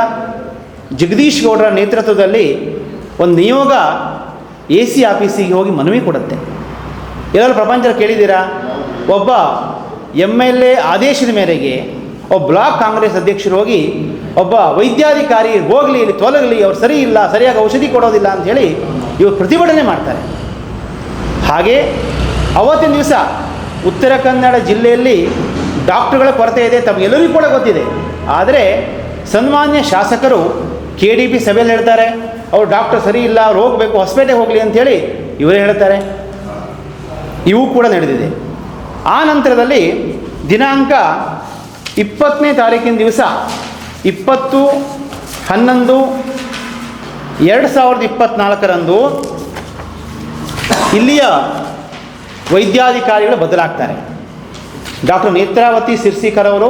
ಜಗದೀಶ್ ಗೌಡರ ನೇತೃತ್ವದಲ್ಲಿ ಒಂದು ನಿಯೋಗ ಎ ಸಿ ಆಫೀಸಿಗೆ ಹೋಗಿ ಮನವಿ ಕೊಡುತ್ತೆ. ಎಲ್ಲರೂ ಪ್ರಪಂಚ ಕೇಳಿದ್ದೀರಾ? ಒಬ್ಬ ಎಂ ಎಲ್ ಎ ಆದೇಶದ ಮೇರೆಗೆ ಒಬ್ಬ ಬ್ಲಾಕ್ ಕಾಂಗ್ರೆಸ್ ಅಧ್ಯಕ್ಷರು ಹೋಗಿ ಒಬ್ಬ ವೈದ್ಯಾಧಿಕಾರಿ ಹೋಗಲಿ, ಇಲ್ಲಿ ತೊಲಗಲಿ, ಅವ್ರು ಸರಿ ಇಲ್ಲ, ಸರಿಯಾಗಿ ಔಷಧಿ ಕೊಡೋದಿಲ್ಲ ಅಂತ ಹೇಳಿ ಇವರು ಪ್ರತಿಭಟನೆ ಮಾಡ್ತಾರೆ. ಹಾಗೆ ಅವತ್ತಿನ ದಿವಸ ಉತ್ತರ ಕನ್ನಡ ಜಿಲ್ಲೆಯಲ್ಲಿ ಡಾಕ್ಟರ್ಗಳ ಕೊರತೆ ಇದೆ, ತಮಗೆಲ್ಲರಿಗೂ ಕೂಡ ಗೊತ್ತಿದೆ. ಆದರೆ ಸನ್ಮಾನ್ಯ ಶಾಸಕರು ಕೆ ಡಿ ಪಿ ಸಭೆಯಲ್ಲಿ ಹೇಳ್ತಾರೆ, ಅವ್ರು ಡಾಕ್ಟರ್ ಸರಿ ಇಲ್ಲ, ಅವ್ರು ಹೋಗಬೇಕು, ಹೊಸಪೇಟೆಗೆ ಹೋಗಲಿ ಅಂಥೇಳಿ ಇವರೇ ಹೇಳ್ತಾರೆ. ಇವು ಕೂಡ ನಡೆದಿದೆ. ಆ ನಂತರದಲ್ಲಿ ದಿನಾಂಕ ಇಪ್ಪತ್ತನೇ ತಾರೀಕಿನ ದಿವಸ ಇಪ್ಪತ್ತು, ಹನ್ನೊಂದು, ಎರಡು ಸಾವಿರದ ಇಪ್ಪತ್ತ್ನಾಲ್ಕರಂದು ಇಲ್ಲಿಯ ವೈದ್ಯಾಧಿಕಾರಿಗಳು ಬದಲಾಗ್ತಾರೆ. ಡಾಕ್ಟರ್ ನೇತ್ರಾವತಿ ಸಿರ್ಸಿಕರ್ ಅವರು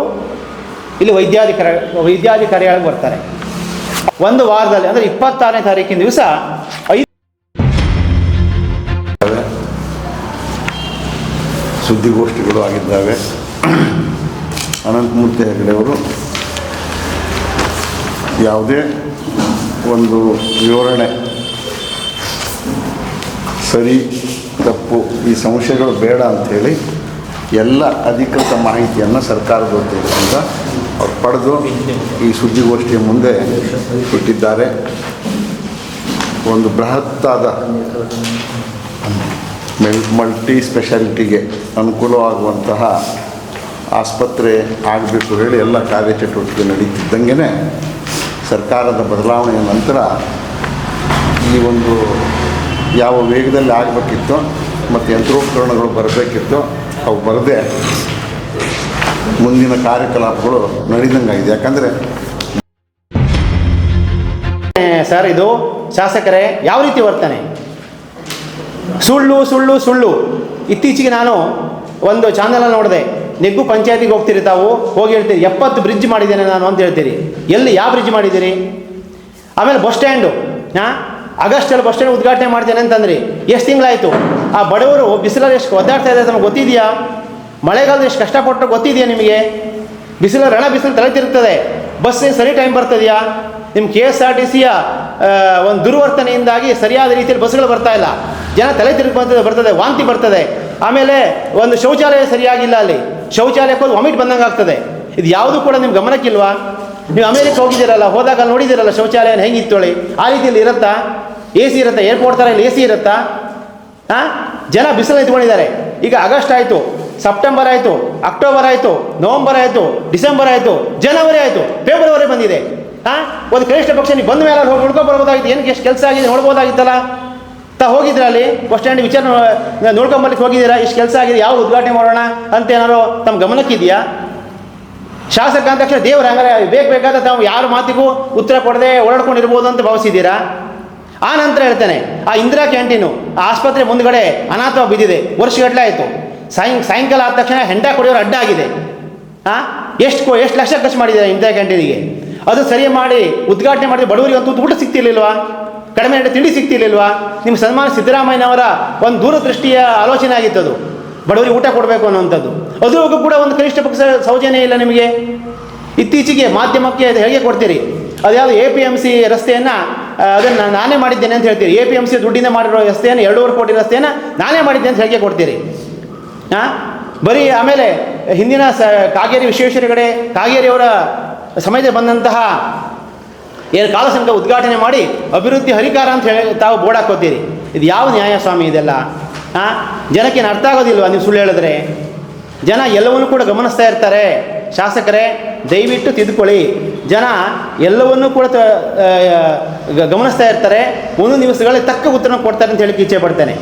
ಇಲ್ಲಿ ವೈದ್ಯಾಧಿಕಾರಿ, ವೈದ್ಯಾಧಿಕಾರಿಯಾಗಿ ಬರ್ತಾರೆ. ಒಂದು ವಾರದಲ್ಲಿ, ಅಂದರೆ ಇಪ್ಪತ್ತಾರನೇ ತಾರೀಕಿನ ದಿವಸ ಐದು ಸುದ್ದಿಗೋಷ್ಠಿಗಳು ಆಗಿದ್ದಾವೆ. ಅನಂತಮೂರ್ತಿ ಹೆಗಡೆಯವರು ಯಾವುದೇ ಒಂದು ವಿವರಣೆ ಸರಿ, ತಪ್ಪು, ಈ ಸಂಶಯಗಳು ಬೇಡ ಅಂಥೇಳಿ ಎಲ್ಲ ಅಧಿಕೃತ ಮಾಹಿತಿಯನ್ನು ಸರ್ಕಾರದ ವತಿಯಿಂದ ಅವ್ರು ಪಡೆದು ಈ ಸುದ್ದಿಗೋಷ್ಠಿಯ ಮುಂದೆ ಇಟ್ಟಿದ್ದಾರೆ. ಒಂದು ಬೃಹತ್ತಾದ ಮೆಲ್ ಮಲ್ಟಿ ಸ್ಪೆಷಾಲಿಟಿಗೆ ಅನುಕೂಲವಾಗುವಂತಹ ಆಸ್ಪತ್ರೆ ಆಗಬೇಕು ಹೇಳಿ ಎಲ್ಲ ಕಾರ್ಯಚಟುವಟಿಕೆ ನಡೀತಿದ್ದಂಗೆ ಸರ್ಕಾರದ ಬದಲಾವಣೆಯ ನಂತರ ಈ ಒಂದು ಯಾವ ವೇಗದಲ್ಲಿ ಆಗಬೇಕಿತ್ತು ಮತ್ತು ಯಂತ್ರೋಪಕರಣಗಳು ಬರಬೇಕಿತ್ತು ಅವು ಬರದೆ ಮುಂದಿನ ಕಾರ್ಯಕಲಾಪಗಳು ನಡೀದಂಗಾಗಿದೆ. ಯಾಕಂದರೆ ಸರ್, ಇದು ಶಾಸಕರೇ, ಯಾವ ರೀತಿ ವರ್ತನೆ? ಸುಳ್ಳು ಸುಳ್ಳು ಸುಳ್ಳು. ಇತ್ತೀಚೆಗೆ ನಾನು ಒಂದು ಚಾನಲ್ ನೋಡಿದೆ. ನೆಗ್ಗು ಪಂಚಾಯತಿಗೆ ಹೋಗ್ತೀರಿ ತಾವು, ಹೋಗಿ ಹೇಳ್ತೀರಿ. ಎಪ್ಪತ್ತು ಬ್ರಿಡ್ಜ್ ಮಾಡಿದ್ದೇನೆ ನಾನು ಅಂತ ಹೇಳ್ತೀರಿ. ಎಲ್ಲಿ, ಯಾವ ಬ್ರಿಡ್ಜ್ ಮಾಡಿದ್ದೀರಿ? ಆಮೇಲೆ ಬಸ್ ಸ್ಟ್ಯಾಂಡು ಹಾಂ? ಆಗಸ್ಟಲ್ಲಿ ಬಸ್ ಸ್ಟ್ಯಾಂಡ್ ಉದ್ಘಾಟನೆ ಮಾಡ್ತೇನೆ ಅಂತಂದ್ರಿ. ಎಷ್ಟು ತಿಂಗಳಾಯಿತು? ಆ ಬಡವರು ಬಿಸಿಲಲ್ಲಿ ಎಷ್ಟು ಒದ್ದಾಡ್ತಾ ಇದೆ ನಮಗೆ ಗೊತ್ತಿದೆಯಾ? ಮಳೆಗಾಲದ ಎಷ್ಟು ಕಷ್ಟಪಟ್ಟು ಗೊತ್ತಿದೆಯಾ ನಿಮಗೆ? ಬಿಸಿಲು ರಣ ಬಿಸಿಲು ತಲೆ ತಿರುಗ್ತದೆ ಬಸ್ ಸರಿ ಟೈಮ್ ಬರ್ತದೆಯಾ? ನಿಮ್ಮ ಕೆ ಎಸ್ ಆರ್ ಟಿ ಸಿಯ ಒಂದು ದುರ್ವರ್ತನೆಯಿಂದಾಗಿ ಸರಿಯಾದ ರೀತಿಯಲ್ಲಿ ಬಸ್ಗಳು ಬರ್ತಾ ಇಲ್ಲ. ಜನ ತಲೆ ತಿರುಗಿ ಬರ್ತದೆ, ವಾಂತಿ ಬರ್ತದೆ. ಆಮೇಲೆ ಒಂದು ಶೌಚಾಲಯ ಸರಿಯಾಗಿಲ್ಲ ಅಲ್ಲಿ. ಶೌಚಾಲಯಕ್ಕೆ ಹೋಗಿ ವಾಮಿಟ್ ಬಂದಂಗೆ ಆಗ್ತದೆ. ಇದು ಯಾವುದು ಕೂಡ ನಿಮ್ಮ ಗಮನಕ್ಕಿಲ್ವಾ? ನೀವು ಅಮೇರಿಕ ಹೋಗಿದ್ದೀರಲ್ಲ, ಹೋದಾಗ ಅಲ್ಲಿ ನೋಡಿದ್ದೀರಲ್ಲ ಶೌಚಾಲಯ ಹೆಂಗಿತ್ತೋಳಿ ಆ ರೀತಿಯಲ್ಲಿ ಇರುತ್ತಾ? ಎ ಸಿ ಇರುತ್ತಾ? ಏರ್ಪೋರ್ಟ್ ಥರ ಇಲ್ಲಿ ಎ ಸಿ ಇರುತ್ತಾ? ಹಾಂ ಜನ ಬಿಸಿಲು ನಿಂತ್ಕೊಂಡಿದ್ದಾರೆ. ಈಗ ಆಗಸ್ಟ್ ಆಯಿತು, ಸೆಪ್ಟೆಂಬರ್ ಆಯಿತು, ಅಕ್ಟೋಬರ್ ಆಯಿತು, ನವಂಬರ್ ಆಯಿತು, ಡಿಸೆಂಬರ್ ಆಯಿತು, ಜನವರಿ ಆಯಿತು, ಫೆಬ್ರವರಿ ಬಂದಿದೆ. ಹಾಂ ಒಂದು ಕನಿಷ್ಠ ಪಕ್ಷ ನೀವು ಬಂದ ಮೇಲೆ ಹೋಗಿ ಉಳ್ಕೊಬರ್ಬೋದಾಗಿತ್ತು ಬರ್ಬೋದಾಗಿತ್ತು. ಏನಕ್ಕೆ ಎಷ್ಟು ಕೆಲಸ ಆಗಿದೆ ನೋಡ್ಬೋದಾಗಿತ್ತಲ್ಲ? ತಾ ಹೋಗಿದ್ರ ಅಲ್ಲಿ? ಬಸ್ ಸ್ಟ್ಯಾಂಡ್ ವಿಚಾರ ನೋಡ್ಕೊಂಬರ್ಲಿಕ್ಕೆ ಹೋಗಿದ್ದೀರಾ? ಇಷ್ಟು ಕೆಲಸ ಆಗಿದೆ ಯಾವ ಉದ್ಘಾಟನೆ ಮಾಡೋಣ ಅಂತ ಏನಾರು ತಮ್ಮ ಗಮನಕ್ಕಿದೆಯಾ? ಶಾಸಕ ಅಂದ ತಕ್ಷಣ ದೇವರ, ಹಂಗಾರೆ ಬೇಕು ಬೇಕಾದ ತಾವು ಯಾರ ಮಾತಿಗೂ ಉತ್ತರ ಕೊಡದೆ ಓಡಾಡ್ಕೊಂಡಿರ್ಬೋದು ಅಂತ ಭಾವಿಸಿದ್ದೀರಾ? ಆ ನಂತರ ಹೇಳ್ತೇನೆ, ಆ ಇಂದಿರಾ ಕ್ಯಾಂಟೀನು, ಆ ಆಸ್ಪತ್ರೆ ಮುಂದ್ಗಡೆ ಅನಾಥ ಬಿದ್ದಿದೆ ವರ್ಷಗಟ್ಟಲೆ ಆಯಿತು. ಸಾಯಂ, ಸಾಯಂಕಾಲ ಆದ ತಕ್ಷಣ ಹೆಂಡ ಕುಡಿಯೋರು ಅಡ್ಡ ಆಗಿದೆ. ಹಾಂ ಎಷ್ಟು ಎಷ್ಟು ಲಕ್ಷ ಖರ್ಚು ಮಾಡಿದ್ದಾರೆ ಇಂದಿರಾ ಕ್ಯಾಂಟೀನಿಗೆ? ಅದು ಸರಿ ಮಾಡಿ, ಉದ್ಘಾಟನೆ ಮಾಡಿದ್ರೆ ಬಡವರಿಗೆ ಅಂತೂ ಊಟ ಸಿಗ್ತಿರ್ಲಿಲ್ವಾ? ಕಡಿಮೆ ರೇಟ್ ತಿಂಡಿ ಸಿಗ್ತಿರ್ಲಿಲ್ವಾ? ನಿಮ್ಮ ಸನ್ಮಾನ ಸಿದ್ದರಾಮಯ್ಯನವರ ಒಂದು ದೂರದೃಷ್ಟಿಯ ಆಲೋಚನೆ ಆಗಿತ್ತು ಅದು ಬಡವರಿಗೆ ಊಟ ಕೊಡಬೇಕು ಅನ್ನುವಂಥದ್ದು. ಅದು ಕೂಡ ಒಂದು ಕನಿಷ್ಠ ಪಕ್ಷ ಸೌಜನ್ಯ ಇಲ್ಲ ನಿಮಗೆ? ಇತ್ತೀಚೆಗೆ ಮಾಧ್ಯಮಕ್ಕೆ ಅದು ಹೇಗೆ ಕೊಡ್ತೀರಿ? ಅದ್ಯಾವುದು ಎ ಪಿ ಎಂ ಸಿ ರಸ್ತೆಯನ್ನು ಅದನ್ನು ನಾನೇ ಮಾಡಿದ್ದೇನೆ ಅಂತ ಹೇಳ್ತೀರಿ. ಎ ಪಿ ಎಂ ಸಿ ದುಡ್ಡಿಂದ ಮಾಡಿರೋ ರಸ್ತೆಯನ್ನು, ಎರಡೂವರೆ ಕೋಟಿ ರಸ್ತೆಯನ್ನು ನಾನೇ ಮಾಡಿದ್ದೆ ಅಂತ ಹೇಗೆ ಕೊಡ್ತೀರಿ? ಹಾಂ ಬರೀ ಆಮೇಲೆ ಹಿಂದಿನ ಸ, ಕಾಗೇರಿ ವಿಶ್ವೇಶ್ವರ ಕಡೆ ಕಾಗೇರಿಯವರ ಸಮಯದಲ್ಲಿ ಬಂದಂತಹ ಏನು ಕಾಲಸಂಕ ಉದ್ಘಾಟನೆ ಮಾಡಿ ಅಭಿವೃದ್ಧಿ ಹರಿಕಾರ ಅಂತ ಹೇಳಿ ತಾವು ಬೋರ್ಡ್ ಹಾಕೋತೀರಿ. ಇದು ಯಾವ ನ್ಯಾಯ ಸ್ವಾಮಿ ಇದೆಲ್ಲ ಹಾಂ ಜನಕ್ಕೇನು ಅರ್ಥ ಆಗೋದಿಲ್ವಾ ನೀವು ಸುಳ್ಳು ಹೇಳಿದ್ರೆ? ಜನ ಎಲ್ಲವನ್ನೂ ಕೂಡ ಗಮನಿಸ್ತಾ ಇರ್ತಾರೆ. ಶಾಸಕರೇ, ದಯವಿಟ್ಟು ತಿದ್ದುಕೊಳ್ಳಿ ಜನ ಎಲ್ಲವನ್ನೂ ಕೂಡ ಗಮನಿಸ್ತಾ ಇರ್ತಾರೆ. ಒಂದು ದಿವಸಗಳಲ್ಲಿ ತಕ್ಕ ಉತ್ತರ ಕೊಡ್ತಾರೆ ಅಂತ ಹೇಳಿ ಇಚ್ಛೆ ಪಡ್ತೇನೆ.